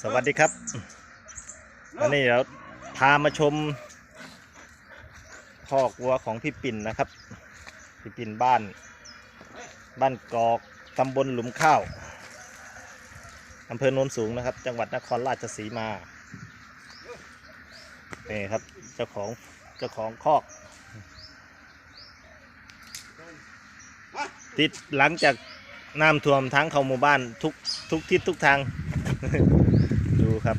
สวัสดีครับวันนี้เราพามาชมคอกวัวของพี่ปิ่นนะครับ พี่ปิ่นบ้าน บ้านกอกตำบลหลุมข้าวอำเภอโนนสูงนะครับ จังหวัดนครราชสีมานี่ครับเจ้าของเจ้าของคอก ติดหลังจากน้ำท่วมทั้งเข้าหมู่บ้านทุกทุกทิศทุกทาง ดูครับ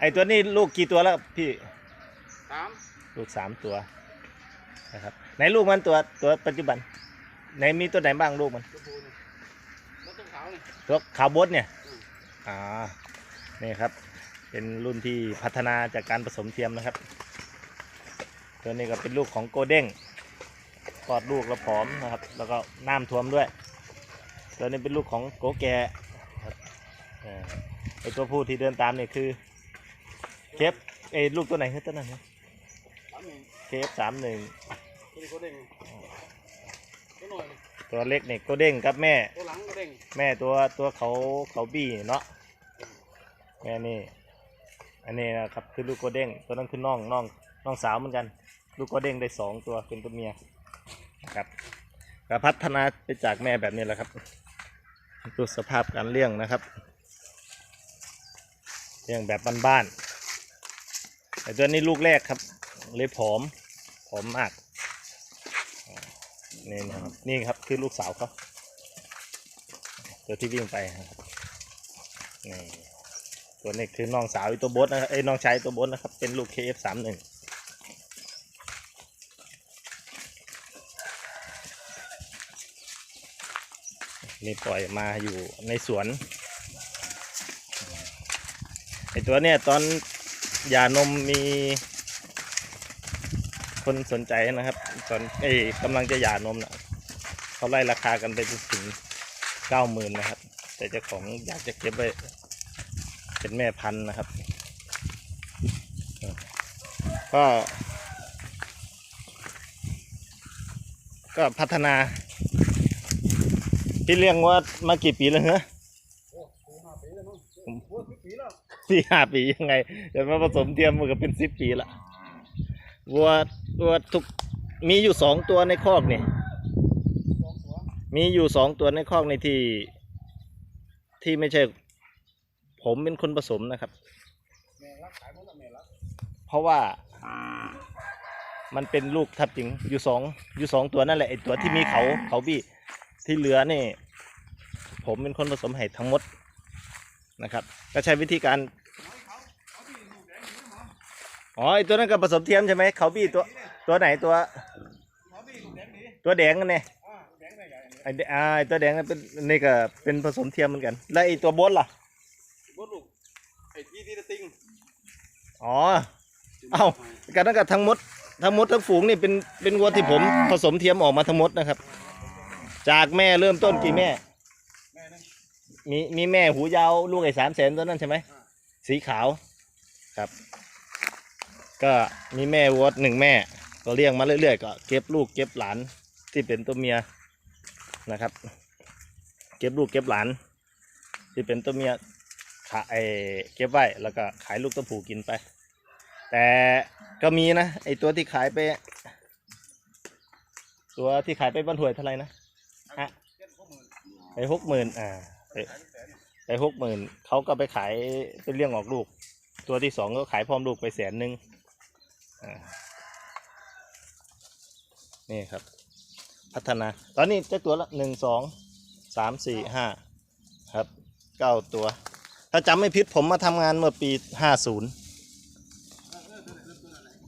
ไอตัวนี้ลูกกี่ตัวแล้วพี่สามลูกสามตัวนะครับไหนลูกมันตัวตัวปัจจุบันไหนมีตัวไหนบ้างลูกมันตัวปูนี่รถต้นขาวนี่ตัวขาวบดเนี่ยอืมอ่านี่ครับ เป็นรุ่นที่พัฒนาจากการผสมเทียมนะครับ ตัวนี้ก็เป็นลูกของโกเด้งกอดลูกแล้วผอมนะครับ แล้วก็น้ำท่วมด้วย ตัวนี้เป็นลูกของโกแกครับอ่าไอตัวผู้ที่เดินตามนี่คือเคฟไอลูกตัวไหนคือตัวนั้นนะสามหนึ่งเคฟสามหนึ่งตัวนี้ก็เด้งตัวหน่อยนี่ตัวเล็กนี่โกเด้งครับแม่ ตัวหลังก็เด้งแม่ตัวตัวเขาเขาบี้เนาะแม่นี่อันนี้นะครับคือลูกโกเด้งตัวนั้นคือน้องน้องน้องสาวเหมือนกัน ลูกโกเด้งได้สองตัวเป็นตัวเมียนะครับก็พัฒนาไปจากแม่แบบนี้แหละครับ ดูสภาพการเลี้ยงนะครับเลี้ยงแบบบ้านๆแต่ตัวนี้ลูกแรกครับ เลยผอมผอมมากนี่นะครับนี่ครับคือลูกสาวเขาตัวที่วิ่งไปครับนี่ตัวนี้คือน้องสาวอีตัวบดนะครับเอ้น้องชายตัวบดนะครับ เป็นลูก KF31 นี่ปล่อยมาอยู่ในสวนไอตัวเนี้ยตอนยานมมี คนสนใจนะครับ ตอนเอ้กำลังจะหย่านมนะเขาไล่ราคากันไปถึงเก้าหมื่นนะครับ แต่เจ้าของอยากจะเก็บไว้เป็นแม่พันธุ์นะครับ ก็ ก็พัฒนา พี่เลี้ยงว่ามากี่ปีแล้วเหรอสี่ห้าปียังโอ้สิบปีแล้วสี่ห้าปียังไงเดี๋ยวมาผสมเทียมมันก็เป็นสิบปีละวัววัวทุกมีอยู่สองตัวในคอกนี่มีอยู่สองตัวในคอกในที่ ที่ไม่ใช่ ผมเป็นคนผสมนะครับ เพราะว่ามันเป็นลูกทับจริงอยู่สองอยู่สองตัวนั่นแหละไอตัวที่มีเขาเขาบี้ ที่เหลือนี่ ผมเป็นคนผสมให้ทั้งหมดนะครับ ก็ใช้วิธีการน้อยเขาเขาที่ลูกแดงนี่นะหมออ๋อไอตัวนั้นก็ผสมเทียมใช่ไหมเขาบี้ตัวตัวไหนตัวเขาที่ลูกแดงนี่ตัวแดงกันเนี่ยอ่าแดงได้ใหญ่อันนี้ไอเดอ่าไอ้ตัวแดงนั่นเป็นนี่ก็เป็นผสมเทียมเหมือนกัน แล้วไอตัวบดล่ะบดลูกไอ้ที่ที่ตะติงอ๋อเอ้ากันนั้นก็ทั้งหมดทั้งหมดทั้งฝูงนี่เป็นเป็นวัวที่ผมผสมเทียมออกมาทั้งหมดนะครับ จากแม่เริ่มต้นกี่แม่ แม่นึงมีมีแม่หูยาวลูกไอ้สามแสนตัวนั้นใช่ไหมอ่าสีขาวครับ ก็มีแม่วัวหนึ่งแม่ ก็เลี้ยงมาเรื่อยๆก็เก็บลูกเก็บหลานที่เป็นตัวเมียนะครับ เก็บลูกเก็บหลาน ที่เป็นตัวเมียขายเก็บไว้แล้วก็ขายลูกตัวผู้กินไป แต่ก็มีนะไอตัวที่ขายไป ตัวที่ขายไปบ้านถวยเท่าไหร่นะ ฮะ เจ็ดหกหมื่น ไปหกหมื่นอ่าไปไปหกหมื่นเขาก็ไปขายเป็นเรื่องออกลูก ตัวที่สองก็ขายพร้อมลูกไปแสนหนึ่งอ่านี่ครับ พัฒนา ตอนนี้เจ้าตัวละหนึ่งสองสามสี่ห้าครับเก้าตัว ถ้าจำไม่ผิดผมมาทำงานเมื่อปีห้าศูนย์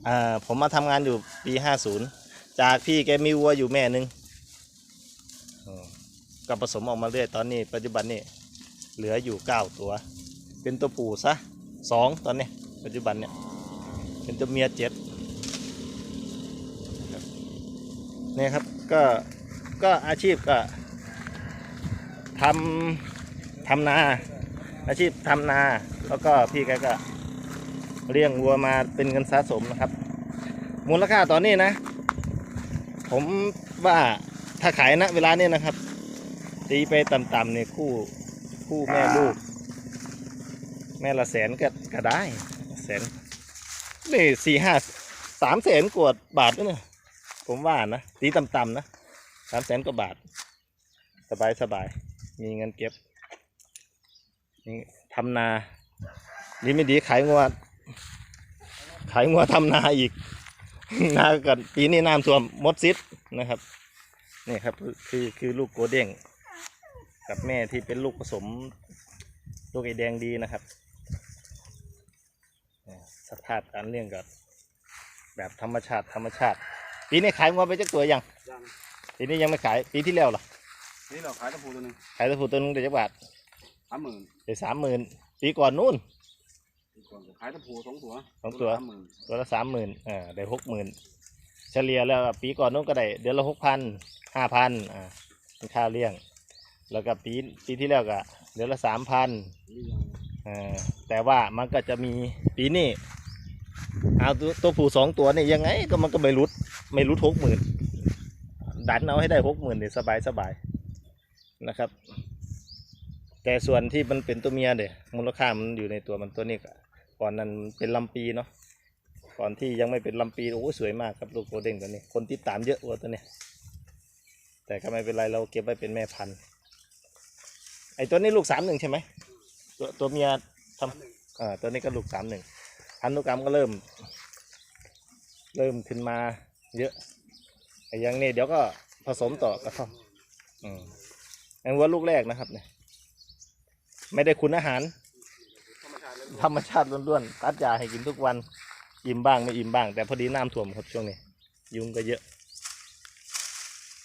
อ่าผมมาทำงานอยู่ปีห้าศูนย์จากพี่แกมีวัวอยู่แม่หนึ่ง ก็ผสมออกมาเรื่อยตอนนี้ ปัจจุบันนี้เหลืออยู่เก้าตัว เป็นตัวผู้ซะสองตอนนี้ ปัจจุบันเนี่ยเป็นตัวเมียเจ็ดนี่ครับก็ก็อาชีพก็ทำทำนา อาชีพทำนา แล้วก็พี่แกก็เลี้ยงวัวมาเป็นเงินสะสมนะครับ มูลค่าตอนนี้นะ ผมว่าถ้าขายนะเวลานี้นะครับ ตีไปต่ำๆเนี่ยคู่คู่แม่ลูก แม่ละแสนก็ก็ได้แสนนี่สี่ห้าสามแสนกว่าบาทเนี่ยผมว่านะตีต่ำๆนะสามแสนกว่าบาท สบายสบายมีเงินเก็บนี่ทำนาดีไม่ดีขายงัวขายงัวทำนาอีกนากันปีนี้น้ำท่วมมดซิดนะครับนี่ครับคือคือคือลูกโกเด้ง กับแม่ที่เป็นลูกผสมลูกไอแดงดีนะครับอ่าสภาพการเลี้ยงกับแบบธรรมชาติธรรมชาติ ปีนี้ขายงัวไปจักตัวยังยังปีนี้ยังไม่ขายปีที่แล้วเหรอนี่เราขายตะปูตัวหนึงขายตัวผู้ตัวนึงได้จักบาทสามหมื่นได้สามหมื่นปีก่อนนู่นอีกก่อนก็ขายตะปูสองตัวสองตัวสามหมื่นตัวละสามหมื่นอ่าได้หกหมื่นเฉลี่ยแล้วปีก่อนนู้นก็ได้เดือนละหกพันห้าพันอ่าเป็นค่าเลี้ยง แล้วก็ปีปีที่แล้วก็เดือนละสามพันอ่าแต่ว่ามันก็จะมีปีนี้เอาตัวตัวผู้สองตัวนี่ยังไงก็มันก็ไม่รุดไม่รุดหกหมื่นดันเอาให้ได้หกหมื่นเนี่ยสบายสบายนะครับ แต่ส่วนที่มันเป็นตัวเมียเดี๋ยมูลค่ามันอยู่ในตัวมันตัวนี้ก็ก่อนนั้นเป็นลำปีเนาะก่อนที่ยังไม่เป็นลำปีโอ้สวยมากครับลูกโกลเด้งตัวนี้คนติดตามเยอะกว่าตัวนี้แต่ก็ไม่เป็นไรเราเก็บไว้เป็นแม่พันธุ์ ไอตัวนี้ลูกสามหนึ่งใช่ไหมตัวตัวเมียทำอ่าตัวนี้ก็ลูกสามหนึ่งพันธุกรรมก็เริ่ม เริ่มขึ้นมาเยอะไอ้ยังนี้เดี๋ยวก็ผสมต่อกระท่อมอืมอันว่าลูกแรกนะครับเนี่ย ไม่ได้คุณอาหารธรรมชาติลยธรรมชาติล้วนๆตัดยาให้กินทุกวัน อิ่มบ้างไม่อิ่มบ้าง แต่พอดีน้ำท่วมครับช่วงนี้ ยุงก็เยอะ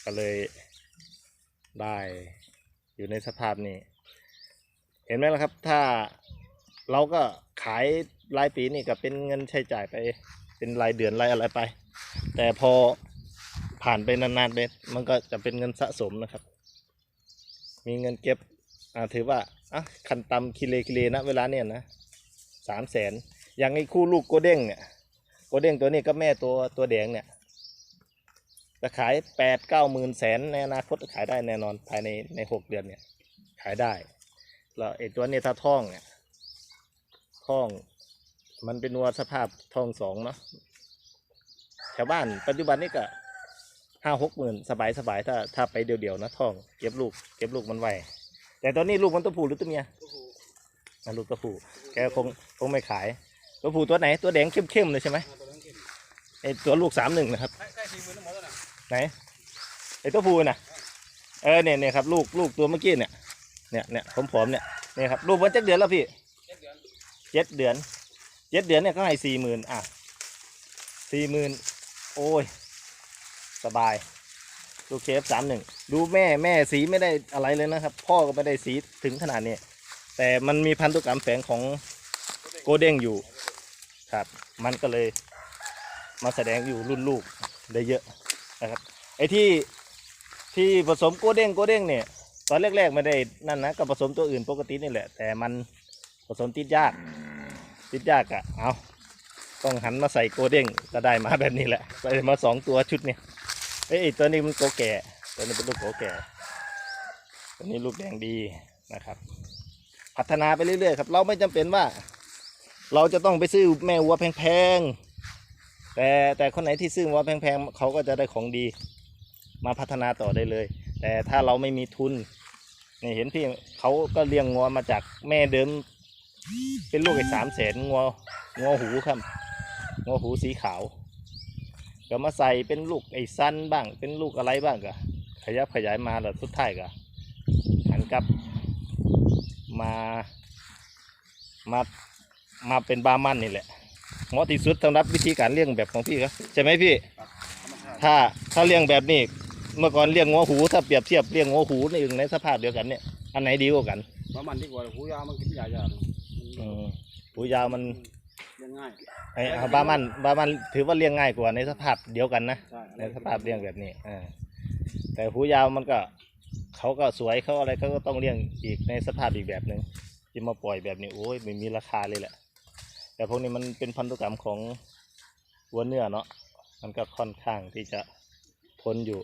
ก็เลยได้ อยู่ในสภาพนี้ เห็นไหมล่ะครับ ถ้าเราก็ขายรายปีนี่ก็เป็นเงินใช้จ่ายไป เป็นรายเดือนรายอะไรไป แต่พอผ่านไปนานๆไปมันก็จะเป็นเงินสะสมนะครับ มีเงินเก็บถือว่าอะคันตำคิเลคิเลนะเวลาเนี่ยนะสามแสนอย่างไอ้คู่ลูกโกเด้งเนี่ยโกเด้งตัวนี้ก็แม่ตัวตัวแดงเนี่ย จะขายแปดเก้าหมื่นแสนในอนาคตขายได้แน่นอนภายในในหกเดือนเนี่ย ขายได้ แล้วไอ้ตัวเนี้ถ้าท่องเนี่ยท่อง มันเป็นวัวสภาพท่องสองเนาะชาวบ้านปัจจุบันนี่ก็ห้าหกหมื่นสบายสบายถ้าถ้าไปเดียวๆนะท่องเก็บลูกเก็บลูกมันไวแต่ตอนนี้ลูกมันตัวผู้หรือตัวเมียตะปูอะลูกตัวผู้แกคงคงไม่ขาย ตัวผู้ตัวไหนตัวแดงเข้มๆเลยใช่ไหมอ่าตัวนั้นเก่งไอตัวลูกสามหนึ่งนะครับ ไหนไอตัวผู้น่ะ เออเนี่ยเนี่ยครับลูกลูกตัวเมื่อกี้เนี่ยเนี่ยเนี่ยผมผอมๆเนี่ยเนี่ยครับลูกมันจักเดือนแล้วพี่เจ็ดเดือนเจ็ดเดือนเจ็ดเดือนเนี่ยก็ให้สี่หมื่นอะสี่หมื่นโอ้ย สบาย ลูกเคฟสามหนึ่งดูแม่แม่สีไม่ได้อะไรเลยนะครับ พ่อก็ไม่ได้สีถึงขนาดนี้ แต่มันมีพันธุกรรมแฝงของโกเด้งอยู่ครับ มันก็เลยมาแสดงอยู่รุ่นลูกได้เยอะ นะครับไอ้ที่ที่ผสมโกเด้งโกเด้งเนี่ยตอนแรกๆไม่ได้นั่นนะก็ผสมตัวอื่นปกตินี่แหละ แต่มันผสมติดยากติดยากอะเอาต้องหันมาใส่โกเด้งก็ได้มาแบบนี้แหละได้มาสองตัวชุดเนี่ยเอ้ตัวนี้มันโกแก่ตัวนี้เป็นลูกโกแก่ตัวนี้ลูกแดงดีนะครับ พัฒนาไปเรื่อยๆครับ เราไม่จำเป็นว่า เราจะต้องไปซื้อแม่วัวแพงๆ แต่แต่คนไหนที่ซื้อวัวแพงๆเขาก็จะได้ของดี มาพัฒนาต่อได้เลย แต่ถ้าเราไม่มีทุนนี่เห็นพี่เขาก็เลี้ยงงัวมาจากแม่เดิม เป็นลูกไอ้สามแสนงัวงัวหูครับงัวหูสีขาวก็มาใส่เป็นลูกไอ้ซันบ้าง เป็นลูกอะไรบ้างก็ขยับขยายมาแล้วสุดท้ายก็หันกลับมามามาเป็นบามันนี่แหละ เหมาะที่สุดสำหรับวิธีการเลี้ยงแบบของพี่ครับใช่ไหมพี่ธรรมชาติถ้าถ้าเลี้ยงแบบนี้ เมื่อก่อนเลี้ยงงัวหู ถ้าเปรียบเทียบเลี้ยงงัวหูในในสภาพเดียวกันเนี่ยอันไหนดีกว่ากันว่ามันดีกว่าหูยาวมันกินยายามันอืมหูยาวมันเลี้ยงง่ายไอ้อ่าบามันบามันถือว่าเลี้ยงง่ายกว่าในสภาพเดียวกันนะใช่ในสภาพเลี้ยงแบบนี้อ่าแต่หูยาวมันก็เขาก็สวยเขาอะไรเขาก็ต้องเลี้ยงอีกในสภาพอีกแบบหนึ่งที่มาปล่อยแบบนี้โอ้ยไม่มีราคาเลยแหละ แต่พวกนี้มันเป็นพันธุกรรมของวัวเนื้อเนาะมันก็ค่อนข้างที่จะทนอยู่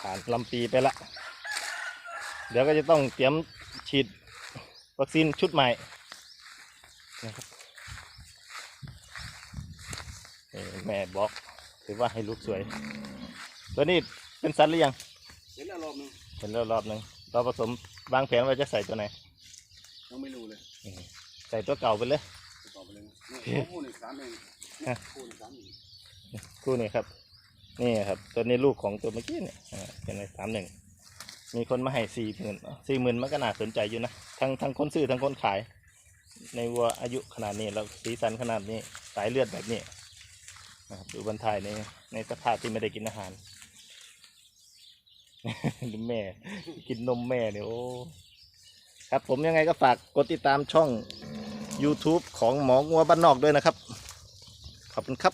ผ่านลำปีไปละ เดี๋ยวก็จะต้องเตรียมฉีดวัคซีนชุดใหม่นะครับนี่แม่บอกถือว่าให้ลูกสวย ตัวนี้เป็นสัตว์หรือยังเห็นแล้วรอบหนึงเห็นแล้วรอบหนึ่งเราผสมวางแผนว่าจะใส่ตัวไหนยังไม่รู้เลย ใส่ตัวเก่าไปเลยจะตอบไปเลยนี่คู่นี่สามเองนี่คู่นี่สามเองคู่นี้ครับ นี่ครับ ตัวนี้ลูกของตัวเมื่อกี้เนี่ยอ่าเป็นในสามหนึ่งมีคนมาให้สี่หมื่นสี่หมื่นมันก็น่าสนใจอยู่นะทั้งทั้งคนซื้อทั้งคนขาย ในวัวอายุขนาดนี้แล้วสีสันขนาดนี้สายเลือดแบบนี้นะครับดูบรรทายในในสภาพที่ไม่ได้กินอาหาร ดูแม่ กินนมแม่เนี่ยโอ้ครับผมยังไงก็ฝากกดติดตามช่อง YouTube ของหมองัวบ้านนอกด้วยนะครับ ขอบคุณครับ